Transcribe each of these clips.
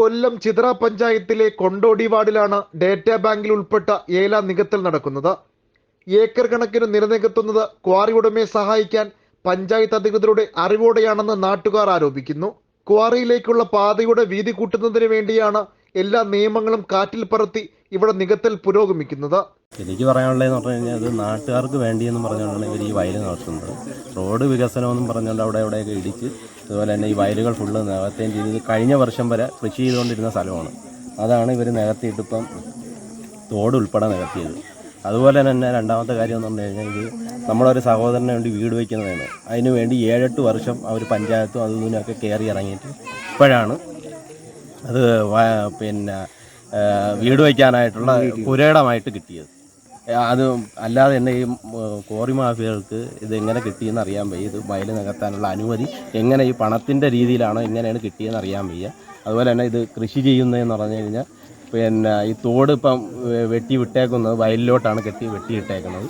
കൊല്ലം ചിത്ര പഞ്ചായത്തിലെ കൊണ്ടോടി വാർഡിലാണ് ഡേറ്റാ ബാങ്കിൽ ഉൾപ്പെട്ട ഏല നികത്തൽ നടക്കുന്നത്. ഏക്കർ കണക്കിന് നിലനികത്തുന്നത് ക്വാറി ഉടമയെ സഹായിക്കാൻ പഞ്ചായത്ത് അധികൃതരുടെ അറിവോടെയാണെന്ന് നാട്ടുകാർ ആരോപിക്കുന്നു. ക്വാറിയിലേക്കുള്ള പാതയുടെ വീതി കൂട്ടുന്നതിന് വേണ്ടിയാണ് എല്ലാ നിയമങ്ങളും കാറ്റിൽ പറത്തി ഇവിടെ നികത്തൽ പുരോഗമിക്കുന്നത്. എനിക്ക് പറയാനുള്ളതെന്ന് പറഞ്ഞു കഴിഞ്ഞാൽ അത് നാട്ടുകാർക്ക് വേണ്ടിയെന്ന് പറഞ്ഞുകൊണ്ടാണ് ഇവർ ഈ വയൽ നടത്തുന്നത്. റോഡ് വികസനമെന്നും പറഞ്ഞുകൊണ്ട് അവിടെ എവിടെയൊക്കെ ഇടിച്ച് അതുപോലെ തന്നെ ഈ വയലുകൾ ഫുള്ള് നികത്തുകയും ചെയ്ത്. കഴിഞ്ഞ വർഷം വരെ കൃഷി ചെയ്തുകൊണ്ടിരുന്ന സ്ഥലമാണ്. അതാണ് ഇവർ നികത്തിയിട്ടിപ്പം തോട് ഉൾപ്പെടെ നികത്തിയത്. അതുപോലെ തന്നെ രണ്ടാമത്തെ കാര്യം എന്ന് പറഞ്ഞു കഴിഞ്ഞാൽ ഇത് നമ്മളൊരു സഹോദരന് വേണ്ടി വീട് വയ്ക്കുന്നതാണ്. അതിന് വേണ്ടി ഏഴെട്ട് വർഷം അവർ പഞ്ചായത്തും അതും ഇതിനൊക്കെ കയറി ഇറങ്ങിയിട്ട് ഇപ്പോഴാണ് അത് പിന്നെ വീട് വയ്ക്കാനായിട്ടുള്ള പുരയിടമായിട്ട് കിട്ടിയത്. അത് അല്ലാതെ തന്നെ ഈ കോറി മാഫിയകൾക്ക് ഇത് എങ്ങനെ കിട്ടിയെന്ന് അറിയാൻ വയ്യ. ഇത് വയൽ നികത്താനുള്ള അനുമതി എങ്ങനെ ഈ പണത്തിന്റെ രീതിയിലാണോ എങ്ങനെയാണ് കിട്ടിയെന്ന് അറിയാൻ വയ്യ. അതുപോലെ തന്നെ ഇത് കൃഷി ചെയ്യുന്നതെന്ന് പറഞ്ഞു കഴിഞ്ഞാൽ പിന്നെ ഈ തോട് ഇപ്പം വെട്ടി വിട്ടേക്കുന്നത് വയലിലോട്ടാണ് കെട്ടി വെട്ടിയിട്ടേക്കുന്നത്.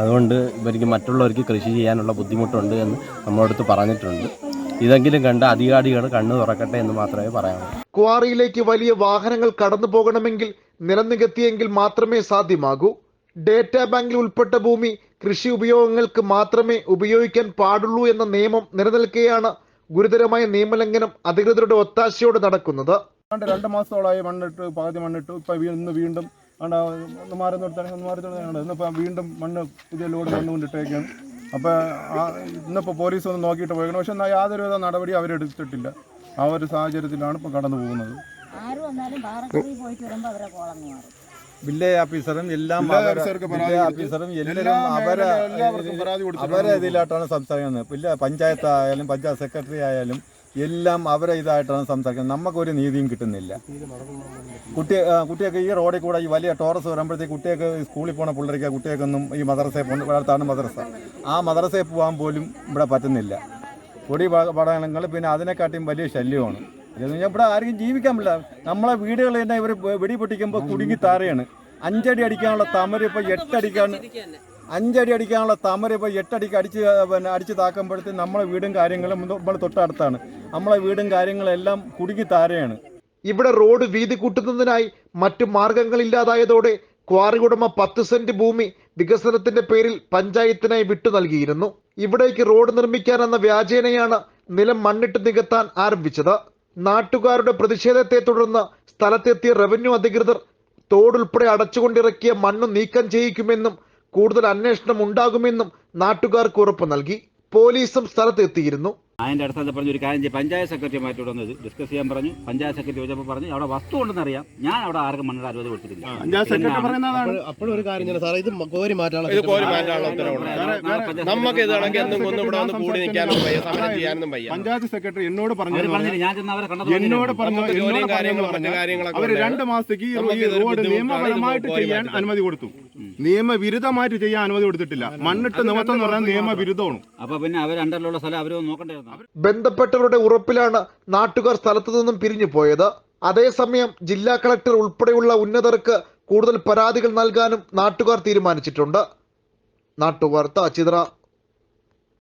അതുകൊണ്ട് ഇവർക്ക് മറ്റുള്ളവർക്ക് കൃഷി ചെയ്യാനുള്ള ബുദ്ധിമുട്ടുണ്ട് എന്ന് നമ്മളടുത്ത് പറഞ്ഞിട്ടുണ്ട്. ഇതെങ്കിലും കണ്ട് അധികാരികൾ കണ്ണു തുറക്കട്ടെ എന്ന് മാത്രമേ പറയാനുള്ളൂ. ക്വാറിയിലേക്ക് വലിയ വാഹനങ്ങൾ കടന്നു പോകണമെങ്കിൽ നിലം നികത്തിയെങ്കിൽ മാത്രമേ സാധ്യമാകൂ. ഡേറ്റാ ബാങ്കിൽ ഉൾപ്പെട്ട ഭൂമി കൃഷി ഉപയോഗങ്ങൾക്ക് മാത്രമേ ഉപയോഗിക്കാൻ പാടുള്ളൂ എന്ന നിയമം നിലനിൽക്കെയാണ് ഗുരുതരമായ നിയമലംഘനം അധികൃതരുടെ ഒത്താശയോട് നടക്കുന്നത്. രണ്ട് മാസത്തോളമായി മണ്ണിട്ട് പകുതി മണ്ണിട്ട്. ഇപ്പൊ ഇന്ന് വീണ്ടും ഒന്ന് മാറി വീണ്ടും മണ്ണ് പുതിയ ലോഡ് മണ്ണ് കൊണ്ടിട്ടേക്കാണ്. അപ്പോൾ പോലീസ് ഒന്ന് നോക്കിയിട്ട് പോയേക്കണം. പക്ഷെ എന്നാൽ യാതൊരുവിധ നടപടി അവരെടുത്തിട്ടില്ല. ആ ഒരു സാഹചര്യത്തിലാണ് ഇപ്പോൾ കടന്നു പോകുന്നത് ആര് വന്നാലും പാറക്കറി പോയിട്ട് വരുമ്പോൾ അവരെ കോളം മാറും. വില്ലേജ് ഓഫീസറും എല്ലാം വില്ലേജ്. ഓഫീസറും എല്ലാ എല്ലാവരും അവരെ. അവരെ ഇതിലായിട്ടാണ് സംസാരിക്കുന്നത്. ഇല്ല പഞ്ചായത്ത് ആയാലും പഞ്ചായത്ത് സെക്രട്ടറി ആയാലും എല്ലാം അവരെ ഇതായിട്ടാണ് സംസാരിക്കുന്നത്. നമുക്കൊരു നീതിയും കിട്ടുന്നില്ല. കുട്ടി കുട്ടിയൊക്കെ ഈ റോഡിൽ കൂടെ ഈ വലിയ ടോറസ് വരുമ്പോഴത്തേക്ക് കുട്ടിയൊക്കെ സ്കൂളിൽ പോണ പിള്ളേർക്ക് കുട്ടിയൊക്കൊന്നും ഈ മദ്രസയിൽ പോകുന്ന വളർത്താണ് മദ്രസ. ആ മദ്രസയിൽ പോകാൻ പോലും ഇവിടെ പറ്റുന്നില്ല. പൊടി പടങ്ങൾ പിന്നെ അതിനെക്കാട്ടിയും വലിയ ശല്യമാണ്. ഇതെന്ന് ഇവിടെ ആർക്കും ജീവിക്കാൻ പറ്റില്ല. നമ്മളെ വീടുകൾ തന്നെ ഇവർ വെടി പൊട്ടിക്കുമ്പോൾ കുടുങ്ങി താറയാണ് അഞ്ചടി അടിക്കാനുള്ള തമര ഇപ്പോൾ എട്ടടിക്കാണ്. അഞ്ചടി അടിക്കാനുള്ള തമര ഇപ്പോൾ എട്ടടിക്ക് അടിച്ച് പിന്നെ അടിച്ച് താക്കുമ്പോഴത്തേക്ക് നമ്മളെ വീടും കാര്യങ്ങളും നമ്മൾ തൊട്ടടുത്താണ്. നമ്മളെ വീടും കാര്യങ്ങളെല്ലാം കുടുങ്ങി താരയാണ് ഇവിടെ റോഡ് വീതി കൂട്ടുന്നതിനായി മറ്റു മാർഗങ്ങളില്ലാതായതോടെ ക്വാറി ഉടമ പത്ത് സെന്റ് ഭൂമി വികസനത്തിന്റെ പേരിൽ പഞ്ചായത്തിനായി വിട്ടു നൽകിയിരുന്നു. ഇവിടേക്ക് റോഡ് നിർമ്മിക്കാനെന്ന വ്യാജേനയാണ് നിലം മണ്ണിട്ട് നികത്താൻ ആരംഭിച്ചത്. നാട്ടുകാരുടെ പ്രതിഷേധത്തെ തുടർന്ന് സ്ഥലത്തെത്തിയ റവന്യൂ അധികൃതർ തോടുൾപ്പെടെ അടച്ചുകൊണ്ടിറക്കിയ മണ്ണ് നീക്കം ചെയ്യിക്കുമെന്നും കൂടുതൽ അന്വേഷണം ഉണ്ടാകുമെന്നും നാട്ടുകാർക്ക് ഉറപ്പ് നൽകി. പോലീസും സ്ഥലത്തെത്തിയിരുന്നു. അതിന്റെ അടിസ്ഥാനത്തിൽ പറഞ്ഞു ഒരു കാര്യം ചെയ്യും. പഞ്ചായത്ത് സെക്രട്ടറിയുമായിട്ട് ഒന്ന് ഡിസ്കസ് ചെയ്യാൻ പറഞ്ഞു. പഞ്ചായത്ത് സെക്രട്ടറി ചോദിച്ചപ്പോൾ പറഞ്ഞു അവിടെ വസ്തു ഉണ്ടെന്ന് അറിയാം. ഞാൻ അവിടെ ആർക്കും മണ്ണിട അനുമതി കൊടുത്തിട്ടില്ല. പഞ്ചായത്ത് സെക്രട്ടറി എന്നാണ് പറയുന്നതാണ് അപ്പോഴൊരു കാര്യം സാറേ ഇത് കോരി മാറ്റാനുള്ള ഇത് കോരി. മാറ്റാനുള്ള ഉത്തരവുണ്ട് നമുക്ക് ഇതാണെങ്കിൽ എന്നും ഇവിടെ വന്ന് കൂടി നിൽക്കാനും വയ്യ. സമരം ചെയ്യാനൊന്നും വയ്യ. പഞ്ചായത്ത് സെക്രട്ടറി എന്നോട് പറഞ്ഞു പറഞ്ഞില്ല. ഞാൻ ചെന്ന് അവരെ കണ്ടത് എന്നോട് പറഞ്ഞു എന്നോട് ജോലിയും കാര്യങ്ങളും പറഞ്ഞു മറ്റു അവർ. രണ്ട് മാസത്തേക്ക് ഈ റോഡ് നിയമപരമായിട്ട് ചെയ്യാൻ അനുമതി കൊടുത്തു. നിയമവിരുദ്ധമായിട്ട് ചെയ്യാൻ അനുമതി കൊടുത്തിട്ടില്ല. മണ്ണിട്ട് നിമത്തം എന്ന് പറഞ്ഞാൽ നിയമവിരുദ്ധമാണ്. അപ്പൊ പിന്നെ അവർ അണ്ടറിലുള്ള സ്ഥലം അവരോ നോക്കണ്ടായിരുന്നു. ബന്ധപ്പെട്ടവരുടെ ഉറപ്പിലാണ് നാട്ടുകാർ സ്ഥലത്തു നിന്നും പിരിഞ്ഞു പോയത്. അതേസമയം ജില്ലാ കളക്ടർ ഉൾപ്പെടെയുള്ള ഉന്നതർക്ക് കൂടുതൽ പരാതികൾ നൽകാനും നാട്ടുകാർ തീരുമാനിച്ചിട്ടുണ്ട്. നാട്ടുവാർത്ത ചിത്ര